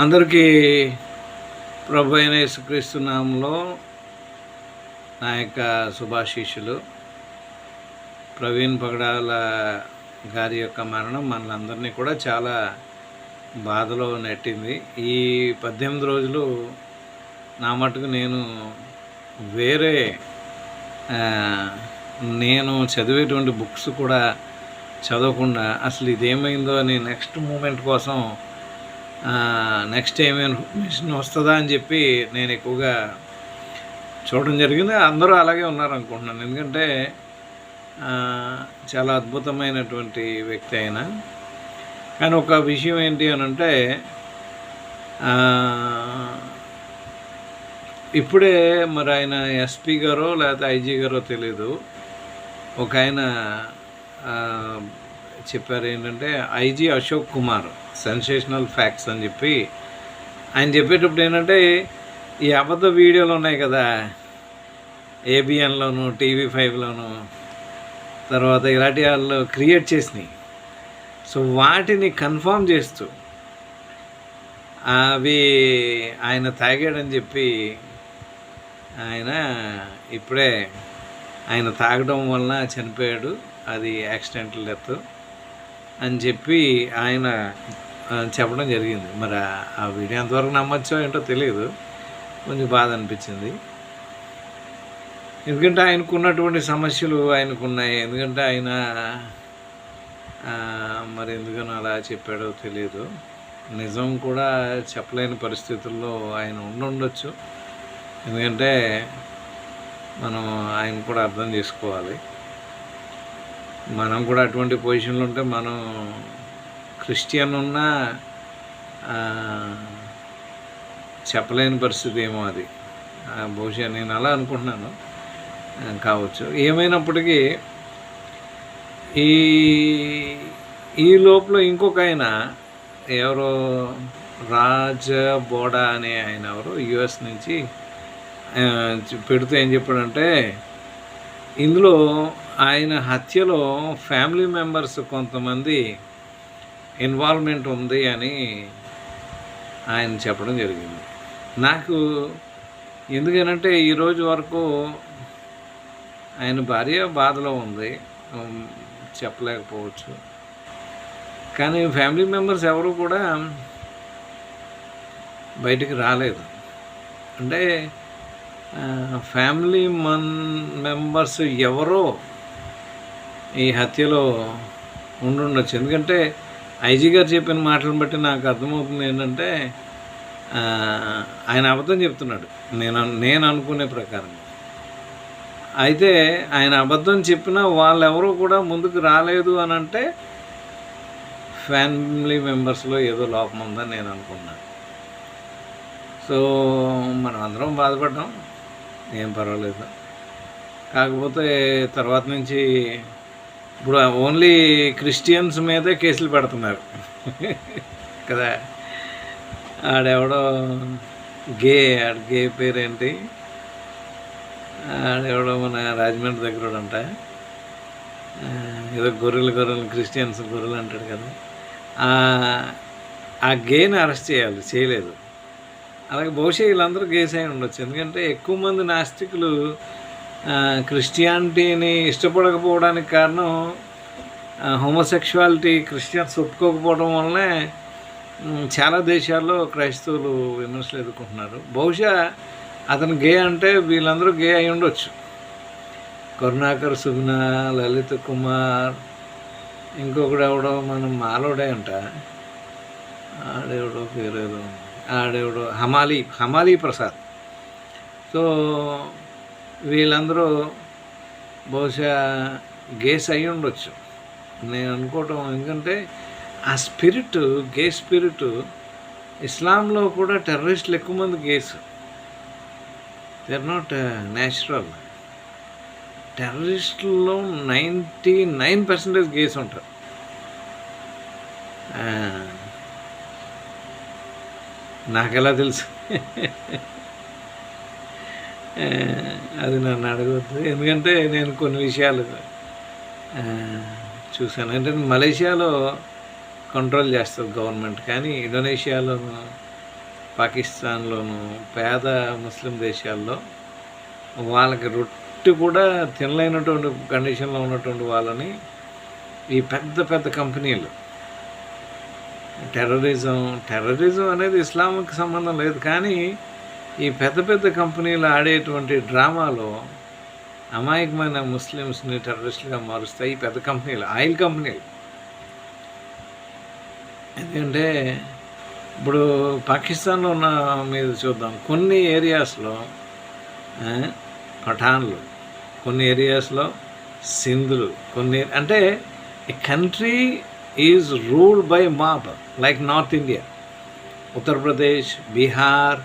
అందరికీ ప్రభు అయిన యేసుక్రీస్తు నామంలో నా యొక్క శుభాశీషులు ప్రవీణ్ పగడాల గారి యొక్క మరణం మనలందరినీ కూడా చాలా బాధలో నెట్టింది. ఈ పద్దెనిమిది రోజులు నా మటుకు నేను వేరే నేను చదివేటువంటి బుక్స్ కూడా చదవకుండా అసలు ఇదేమైందో అని నెక్స్ట్ మూమెంట్ కోసం నెక్స్ట్ ఏమైనా ఇన్ఫర్మేషన్ వస్తుందా అని చెప్పి నేను ఎక్కువగా చూడడం జరిగింది. అందరూ అలాగే ఉన్నారు అనుకుంటున్నాను ఎందుకంటే చాలా అద్భుతమైనటువంటి వ్యక్తి ఆయన. కానీ ఒక విషయం ఏంటి అని అంటే ఇప్పుడే మరి ఆయన ఎస్పీ గారో లేకపోతే ఐజీ గారో తెలీదు. ఒక ఆయన చెప్పారు ఏంటంటే IG Ashok Kumar sensational facts అని చెప్పి ఆయన చెప్పేటప్పుడు ఏంటంటే ఈ అబద్ధ వీడియోలు ఉన్నాయి కదా ఏబిఎన్లోను టీవీ ఫైవ్లోను తర్వాత ఇలాంటి వాళ్ళు క్రియేట్ చేసినాయి. సో వాటిని కన్ఫర్మ్ చేస్తూ అవి ఆయన తాగాడని చెప్పి ఆయన ఇప్పుడే ఆయన తాగడం వలన చనిపోయాడు. అది యాక్సిడెంటల్ డెత్. అని చెప్పి ఆయన చెప్పడం జరిగింది. మరి ఆ- వీడియో ఎంతవరకు నమ్మచ్చో ఏంటో తెలియదు కొంచెం బాధ అనిపించింది. ఎందుకంటే ఆయనకు ఉన్నటువంటి సమస్యలు ఆయనకు ఉన్నాయి ఎందుకంటే ఆయన మరి ఎందుకనో అలా చెప్పాడో తెలియదు నిజం కూడా చెప్పలేని పరిస్థితుల్లో ఆయన ఉండుండొచ్చు. ఎందుకంటే మనం ఆయన కూడా అర్థం చేసుకోవాలి. మనం కూడా అటువంటి పొజిషన్లో ఉంటే మనం క్రిస్టియన్ ఉన్నా చెప్పలేని పరిస్థితి ఏమో అది. ఆ, బహుశా నేను అలా అనుకుంటున్నాను కావచ్చు. ఏమైనప్పటికీ ఈ ఈ లోపల ఇంకొక ఆయన ఎవరో రాజ బోడా అనే ఆయన ఎవరు యుఎస్ నుంచి పెడితే ఏం చెప్పాడంటే ఇందులో ఆయన హత్యలో ఫ్యామిలీ మెంబర్స్ కొంతమంది ఇన్వాల్వ్మెంట్ ఉంది అని ఆయన చెప్పడం జరిగింది. నాకు ఎందుకనంటే ఈరోజు వరకు ఆయన భార్య బాధలో ఉంది. చెప్పలేకపోవచ్చు. కానీ ఫ్యామిలీ మెంబర్స్ ఎవరు కూడా బయటికి రాలేదు. అంటే ఫ్యామిలీ మన్ మెంబర్స్ ఎవరో ఈ హత్యలో ఉండుండొచ్చు. ఎందుకంటే ఐజీ గారు చెప్పిన మాటలను బట్టి నాకు అర్థమవుతుంది ఏంటంటే ఆయన అబద్ధం చెప్తున్నాడు. నేను నేను అనుకునే ప్రకారం అయితే ఆయన అబద్ధం చెప్పినా వాళ్ళెవరూ కూడా ముందుకు రాలేదు అని అంటే ఫ్యామిలీ మెంబర్స్లో ఏదో లోపం ఉందని నేను అనుకున్నాను సో మనం అందరం బాధపడ్డాం. ఏం పర్వాలేదు. కాకపోతే తర్వాత నుంచి ఇప్పుడు ఓన్లీ క్రిస్టియన్స్ మీదే కేసులు పెడుతున్నారు. కదా? ఆడెవడో గే ఆడ గే పేరేంటి? ఆడెవడో మన రాజమండ్రి దగ్గర అంట ఏదో గొర్రెలు గొర్రెలు క్రిస్టియన్స్ గొర్రెలు అంటాడు కదా. ఆ- ఆ గేని అరెస్ట్ చేయాలి చేయలేదు. అలాగే బహుశా వీళ్ళందరూ గేస్ అయి ఉండొచ్చు. ఎందుకంటే ఎక్కువ మంది నాస్తికులు క్రిస్టియానిటీని ఇష్టపడకపోవడానికి కారణం హోమోసెక్షువాలిటీ క్రిస్టియన్స్ ఒప్పుకోకపోవడం వల్లనే చాలా దేశాల్లో క్రైస్తవులు విమర్శలు ఎదుర్కొంటున్నారు. బహుశా అతను గే అంటే వీళ్ళందరూ గే అయి ఉండొచ్చు. కరుణాకర్ సుగుణ లలిత్ కుమార్ ఇంకొకడు ఎవడో మనం మాలోడే అంట. ఆడెవడో పేరు ఆడేవుడు హమాలి హమాలి ప్రసాద్. సో వీళ్ళందరూ బహుశా గేస్ అయి ఉండొచ్చు. నేను అనుకోవటం ఎందుకంటే ఆ స్పిరిట్ గే స్పిరిట్ ఇస్లాంలో కూడా టెర్రరిస్టులు ఎక్కువ మంది gays. They are not natural టెర్రరిస్టుల్లో ninety nine percentage gays ఉంటారు. నాకెలా తెలుసు? అది నన్ను అడగవద్దు ఎందుకంటే నేను కొన్ని విషయాలు చూశాను. అంటే మలేషియాలో కంట్రోల్ చేస్తుంది గవర్నమెంట్ కానీ ఇండోనేషియాలోను పాకిస్తాన్లోను పేద ముస్లిం దేశాల్లో వాళ్ళకి రొట్టె కూడా తినలేనటువంటి కండిషన్లో ఉన్నటువంటి వాళ్ళని ఈ పెద్ద పెద్ద కంపెనీలు టెర్రరిజం టెర్రరిజం అనేది ఇస్లాంకి సంబంధం లేదు. కానీ ఈ పెద్ద పెద్ద కంపెనీలు ఆడేటువంటి డ్రామాలో అమాయకమైన ముస్లిమ్స్ని టెర్రరిస్టులుగా మారుస్తాయి ఈ పెద్ద కంపెనీలు ఆయిల్ కంపెనీలు. ఎందుకంటే ఇప్పుడు పాకిస్తాన్లో ఉన్న మీద చూద్దాం. కొన్ని ఏరియాస్లో పఠాన్లు కొన్ని ఏరియాస్లో సింధులు కొన్ని అంటే country is ruled by mob like north India Uttar Pradesh Bihar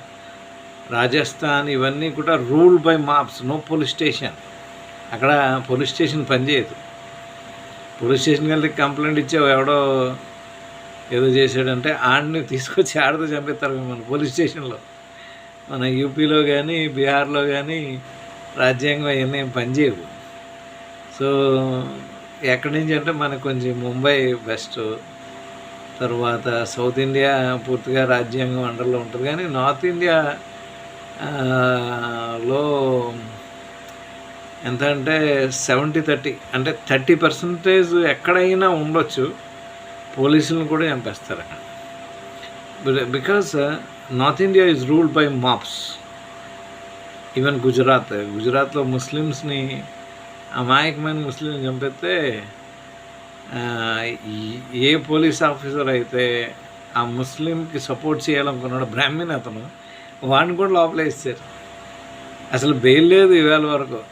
Rajasthan ఇవన్నీ కూడా ruled by mobs no police station అక్కడ పోలీస్ స్టేషన్ పనిచేయదు. పోలీస్ స్టేషన్కి వెళ్తే కంప్లైంట్ ఇచ్చావు ఎవడో ఏదో చేశాడంటే ఆడిని తీసుకొచ్చి ఆడతో చంపేస్తారు మిమ్మల్ని పోలీస్ స్టేషన్లో మన యూపీలో కానీ బీహార్లో కానీ రాజ్యాంగం అవన్నీ ఏం పనిచేయవు. సో ఎక్కడి నుంచి అంటే మనకు కొంచెం ముంబై బెస్ట్. తర్వాత సౌత్ ఇండియా పూర్తిగా రాజ్యాంగం అండర్లో ఉంటుంది. కానీ నార్త్ ఇండియా లో ఎంత అంటే సెవెంటీ థర్టీ అంటే థర్టీ పర్సంటేజ్ ఎక్కడైనా ఉండొచ్చు. పోలీసులను కూడా చంపేస్తారు అక్కడ. Because north India is ruled by mobs. Even Gujarat గుజరాత్లో ముస్లిమ్స్ని అమాయకమైన ముస్లిం చంపితే ఏ పోలీస్ ఆఫీసర్ అయితే ఆ ముస్లింకి సపోర్ట్ చేయాలనుకున్నాడు బ్రాహ్మణ్ అతను వాడిని కూడా లోపల అసలు బెయిల్ లేదు ఇవాళ వరకు.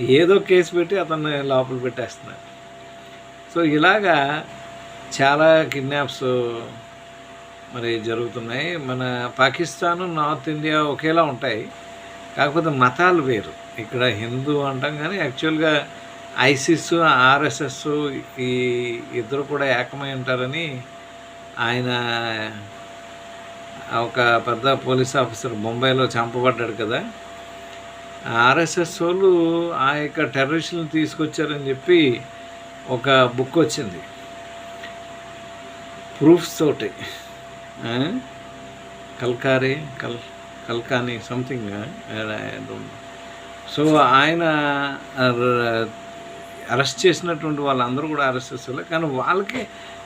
ఏదో కేసు పెట్టి అతన్ని లోపల పెట్టేస్తున్నారు. సో ఇలాగా చాలా కిడ్నాప్స్ మరి జరుగుతున్నాయి. మన పాకిస్తాను నార్త్ ఇండియా ఒకేలా ఉంటాయి. కాకపోతే మతాలు వేరు. ఇక్కడ హిందూ అంటాం కానీ యాక్చువల్గా ఐసిస్ ఆర్ఎస్ఎస్ ఈ ఇద్దరు కూడా ఏకమై ఉంటారని ఆయన ఒక పెద్ద పోలీస్ ఆఫీసర్ బొంబాయిలో చంపబడ్డాడు కదా. ఆర్ఎస్ఎస్ వాళ్ళు ఆ యొక్క టెర్రరిస్టులను తీసుకొచ్చారని చెప్పి ఒక బుక్ వచ్చింది. ప్రూఫ్స్ తోటి. కల్కారీ కల్ కల్కాని సంథింగ్ సో ఆయన అరెస్ట్ చేసినటువంటి వాళ్ళందరూ కూడా అరెస్ట్ చేసేవాళ్ళు. కానీ వాళ్ళకి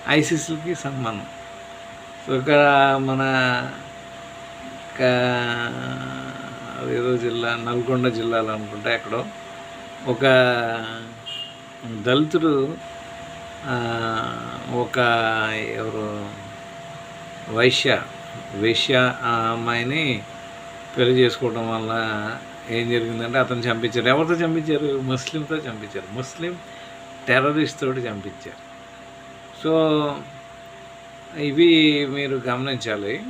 ఐసీసీకి సంబంధం సో ఇక్కడ మన ఏదో జిల్లా నల్గొండ జిల్లాలో అనుకుంటే ఎక్కడో ఒక దళితుడు ఒక ఎవరు వైశ్య వైశ్య ఆ అమ్మాయిని పెళ్ళి చేసుకోవడం వల్ల ఏం జరిగిందంటే అతను చంపించారు. ఎవరితో చంపించారు? ముస్లింతో చంపించారు. ముస్లిం టెర్రరిస్ట్ తోటి చంపించారు. సో ఇవి మీరు గమనించాలి.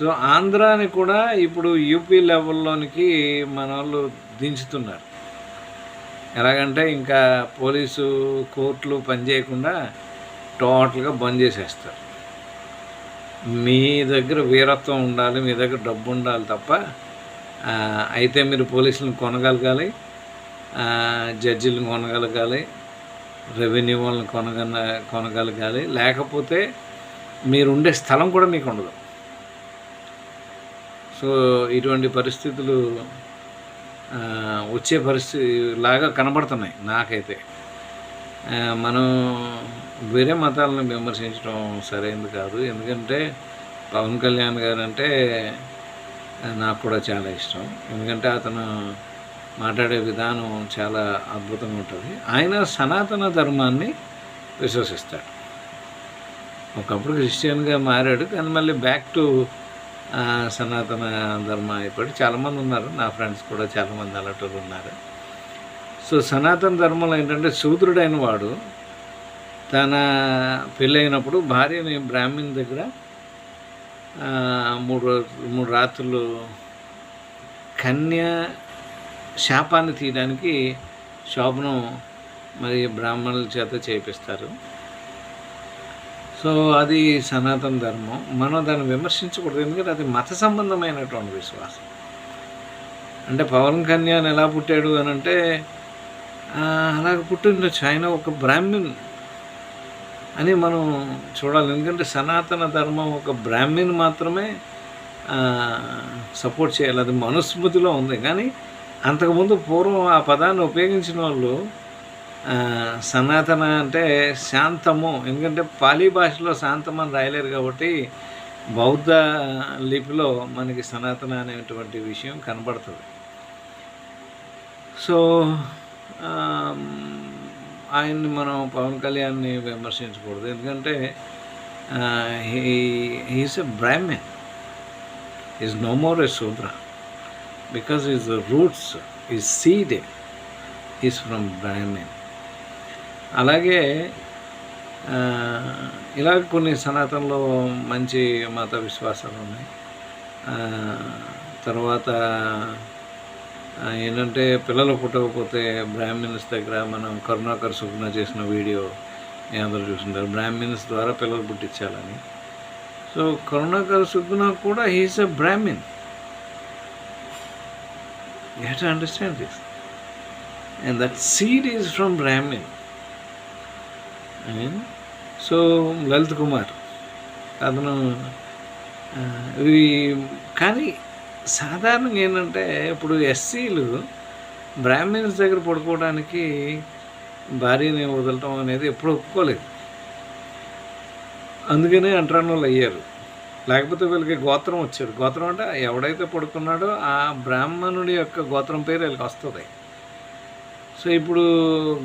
సో ఆంధ్రాని కూడా ఇప్పుడు యూపీ లెవెల్లోనికి మన వాళ్ళు దించుతున్నారు. ఎలాగంటే ఇంకా పోలీసు కోర్టులు పనిచేయకుండా టోటల్గా బంద్ చేసేస్తారు. మీ దగ్గర వీరత్వం ఉండాలి మీ దగ్గర డబ్బు ఉండాలి తప్ప అయితే మీరు పోలీసులను కొనగలగాలి. జడ్జిలను కొనగలగాలి. రెవెన్యూ వాళ్ళని కొనగల కొనగలగాలి. లేకపోతే మీరు ఉండే స్థలం కూడా మీకు ఉండదు. సో ఇటువంటి పరిస్థితులు వచ్చే పరిస్థితి లాగా కనబడుతున్నాయి నాకైతే. మనం వేరే మతాలను విమర్శించడం సరైనది కాదు. ఎందుకంటే పవన్ కళ్యాణ్ గారు అంటే నాకు కూడా చాలా ఇష్టం. ఎందుకంటే అతను మాట్లాడే విధానం చాలా అద్భుతంగా ఉంటుంది. ఆయన సనాతన ధర్మాన్ని విశ్వసిస్తాడు. ఒకప్పుడు క్రిస్టియన్గా మారాడు కానీ మళ్ళీ బ్యాక్ టు సనాతన ధర్మ అయిపోయి చాలామంది ఉన్నారు నా ఫ్రెండ్స్ కూడా చాలామంది అలాంటి ఉన్నారు. సో సనాతన ధర్మంలో ఏంటంటే శూద్రుడైన వాడు తన పెళ్ళైనప్పుడు భార్యని బ్రాహ్మణ్ దగ్గర మూడు రోజులు మూడు రాత్రులు కన్య శాపాన్ని తీయడానికి శోభనం మరి బ్రాహ్మణుల చేత చేపిస్తారు. సో అది సనాతన ధర్మం. మనం దాన్ని విమర్శించకూడదు. ఎందుకంటే అది మత సంబంధమైనటువంటి విశ్వాసం. అంటే పవన్ కళ్యాణ్ ఎలా పుట్టాడు అని అంటే అలాగ పుట్టిండొచ్చు. ఆయన ఒక బ్రాహ్మణ్. అని మనం చూడాలి. ఎందుకంటే సనాతన ధర్మం ఒక బ్రాహ్మణ్ మాత్రమే సపోర్ట్ చేయాలి. అది మనుస్మృతిలో ఉంది. కానీ అంతకుముందు పూర్వం ఆ పదాన్ని ఉపయోగించిన వాళ్ళు సనాతన అంటే శాంతము. ఎందుకంటే పాలీ భాషలో శాంతం అని రాయలేరు కాబట్టి బౌద్ధ లిపిలో మనకి సనాతన అనేటువంటి విషయం కనబడుతుంది. సో ఆయన్ని మనం పవన్ కళ్యాణ్ని విమర్శించకూడదు. ఎందుకంటే he's a Brahmin is no more a Shudra. Because is roots is seed is from Brahmin అలాగే ఇలా కొన్ని సనాతనలో మంచి మత విశ్వాసాలు ఉన్నాయి. తర్వాత ఏంటంటే పిల్లలు పుట్టకపోతే బ్రాహ్మిన్స్ దగ్గర మనం కరుణాకర్ సుగ్న చేసిన వీడియో అందరూ చూసింటారు బ్రాహ్మిన్స్ ద్వారా పిల్లలు పుట్టించాలని. సో కరుణాకర్ సుగ్న కూడా he's a Brahmin you have to understand this and that seed is from Brahmin so Lalit Kumar అతను ఇవి కానీ సాధారణంగా ఏంటంటే ఇప్పుడు ఎస్సీలు బ్రాహ్మిన్స్ దగ్గర పడుకోవడానికి భార్యని వదలటం అనేది ఎప్పుడు ఒప్పుకోలేదు. అందుకనే అంటరానులు అయ్యారు. లేకపోతే వీళ్ళకి గోత్రం వచ్చారు. గోత్రం అంటే ఎవడైతే పడుకున్నాడో ఆ బ్రాహ్మణుడి యొక్క గోత్రం పేరు వీళ్ళకి వస్తుంది. సో ఇప్పుడు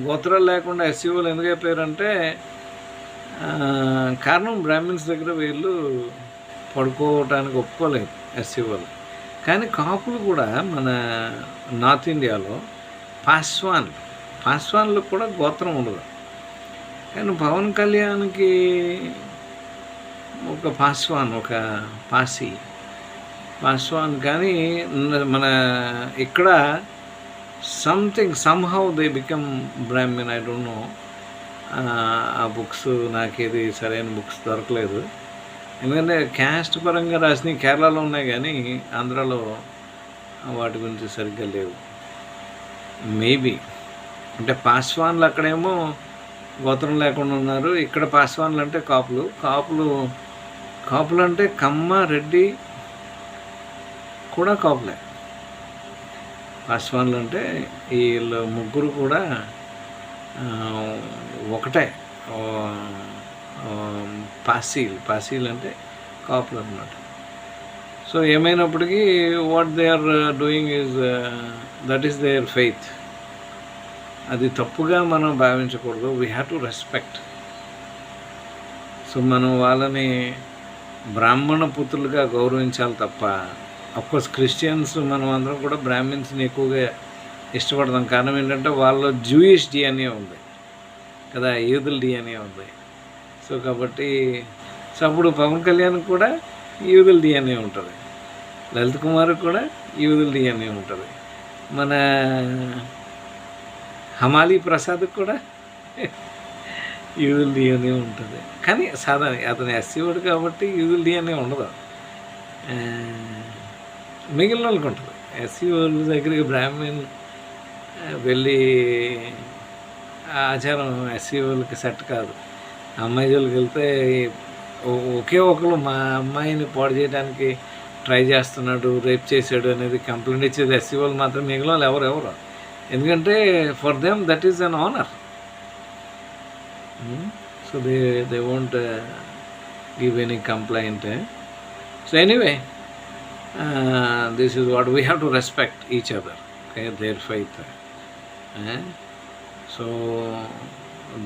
గోత్రాలు లేకుండా ఎస్సీఓలు ఎందుకు అయిపోయారంటే కారణం బ్రాహ్మిన్స్ దగ్గర వీళ్ళు పడుకోవటానికి ఒప్పుకోలేదు ఎస్సీఓలు కానీ కాపులు కూడా మన నార్త్ ఇండియాలో పాస్వాన్ పాస్వాన్లో కూడా గోత్రం ఉండదు. కానీ పవన్ కళ్యాణ్కి ఒక పాస్వాన్ ఒక పాసి. పాస్వాన్ కానీ మన ఇక్కడ something somehow they become Brahmin I don't know ah books నాకేది సరైన బుక్స్ దొరకలేదు. ఎందుకంటే క్యాస్ట్ పరంగా రాసినవి కేరళలో ఉన్నాయి కానీ ఆంధ్రాలో వాటి గురించి సరిగ్గా లేవు. మేబీ అంటే పాస్వాన్లు అక్కడేమో గోత్రం లేకుండా ఉన్నారు. ఇక్కడ పాస్వాన్లు అంటే కాపులు. కాపులు కాపులు అంటే కమ్మ రెడ్డి కూడా కాపులే. పాస్వాన్లు అంటే వీళ్ళు ముగ్గురు కూడా ఒకటే. పాసీల్ పాసీల్ అంటే కాపులు అనమాట సో ఏమైనప్పటికీ what they are doing is that is their faith అది తప్పుగా మనం భావించకూడదు. We have to respect so మనం వాళ్ళని బ్రాహ్మణ పుత్రులుగా గౌరవించాలి తప్ప అఫ్కోర్స్ క్రిస్టియన్స్ మనం అందరం కూడా బ్రాహ్మిన్స్ని ఎక్కువగా ఇష్టపడతాం. కారణం ఏంటంటే వాళ్ళలో జూయిష్ డిఎన్ఏ ఉంది. కదా యూదుల డిఎన్ఏ ఉంది. సో కాబట్టి సో అప్పుడు పవన్ కళ్యాణ్ కూడా యూదుల డిఎన్ఏ ఉంటుంది. లలిత్ కుమార్ కూడా యూదుల డిఎన్ఏ ఉంటుంది. మన హమాలి ప్రసాద్ కూడా యూదుల డిఎన్ఏ ఉంటుంది. కానీ సాధారణ అతను ఎస్సీవాడు కాబట్టి యూదుల డిఎన్ఏ ఉండదు. మిగిలిన వాళ్ళకి ఉంటుంది. ఎస్సీ వాళ్ళ దగ్గరికి బ్రాహ్మణ్ వెళ్ళి ఆచారం ఎస్సీ వాళ్ళకి సెట్ కాదు. అమ్మాయి జోలికి వెళ్తే ఒకే ఒకరు మా అమ్మాయిని పాడు చేయడానికి ట్రై చేస్తున్నాడు రేప్ చేశాడు అనేది కంప్లైంట్ ఇచ్చేది ఎస్సీ వాళ్ళు మాత్రం మిగిలిన ఎవరు ఎవరు? ఎందుకంటే for them that is an honour. Hmm? So they they won't give any complaint. So anyway this is what we have to respect each other okay their faith. So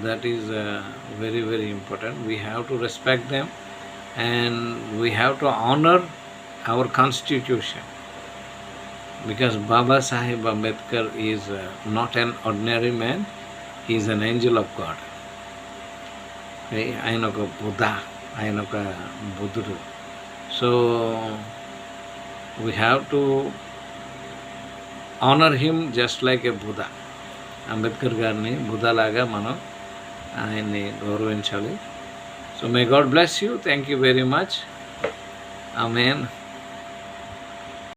that is uh, very very important we have to respect them and we have to honor our constitution because baba sahib ambedkar is uh, not an ordinary man he is an angel of god ఆయన ఒక బుద్ధ ఆయన ఒక బుద్ధుడు so we have to honour him just like a Buddha Ambedkar గారిని బుధలాగా మనం ఆయన్ని గౌరవించాలి. So may God bless you thank you very much ఆ మెయిన్